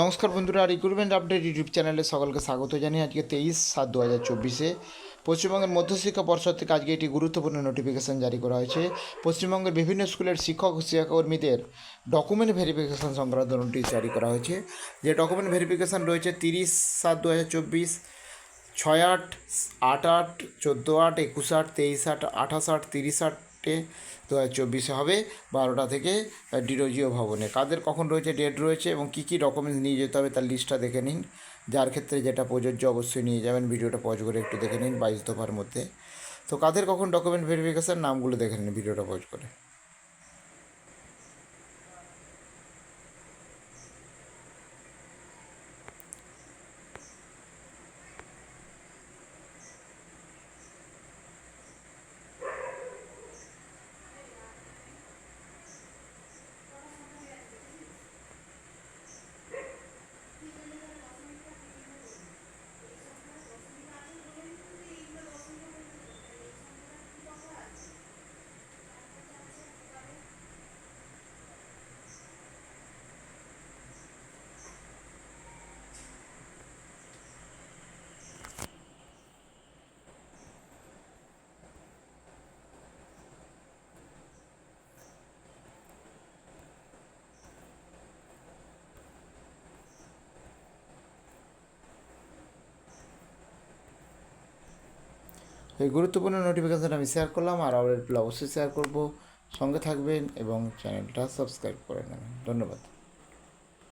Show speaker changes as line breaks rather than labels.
নমস্কার বন্ধুরা recruitment update YouTube চ্যানেলে সকলকে স্বাগত জানিয়ে আজকে তেইশ সাত দু হাজার চব্বিশে পশ্চিমবঙ্গের মধ্যশিক্ষা পর্ষদ থেকে আজকে একটি গুরুত্বপূর্ণ নোটিফিকেশান জারি করা হয়েছে। পশ্চিমবঙ্গের বিভিন্ন স্কুলের শিক্ষক শিক্ষাকর্মীদের ডকুমেন্ট ভেরিফিকেশন সংক্রান্ত নোটিশ জারি করা হয়েছে। যে ডকুমেন্ট ভেরিফিকেশন রয়েছে তিরিশ সাত দু হাজার চব্বিশ, ছয় আট আট আট, চোদ্দ আট, একুশ আট, তেইশ আট, আঠাশ আট, তিরিশ আটে দু হাজার চব্বিশে হবে, বারোটা থেকে ডিরোজিও ভবনে। কাদের কখন রয়েছে ডেট রয়েছে এবং কী কী ডকুমেন্টস নিয়ে যেতে হবে তার লিস্টটা দেখে নিন। যার ক্ষেত্রে যেটা প্রযোজ্য অবশ্যই নিয়ে যাবেন, ভিডিওটা পজ করে একটু দেখে নিন, বাইশ দফার মধ্যে। তো কাদের কখন ডকুমেন্ট ভেরিফিকেশান নামগুলো দেখে নিন, ভিডিওটা পজ করে। এই গুরুত্বপূর্ণ নোটিফিকেশান আমি শেয়ার করলাম আর আপডেটগুলো অবশ্যই শেয়ার করব। সঙ্গে থাকবেন এবং চ্যানেলটা সাবস্ক্রাইব করে নেবেন। ধন্যবাদ।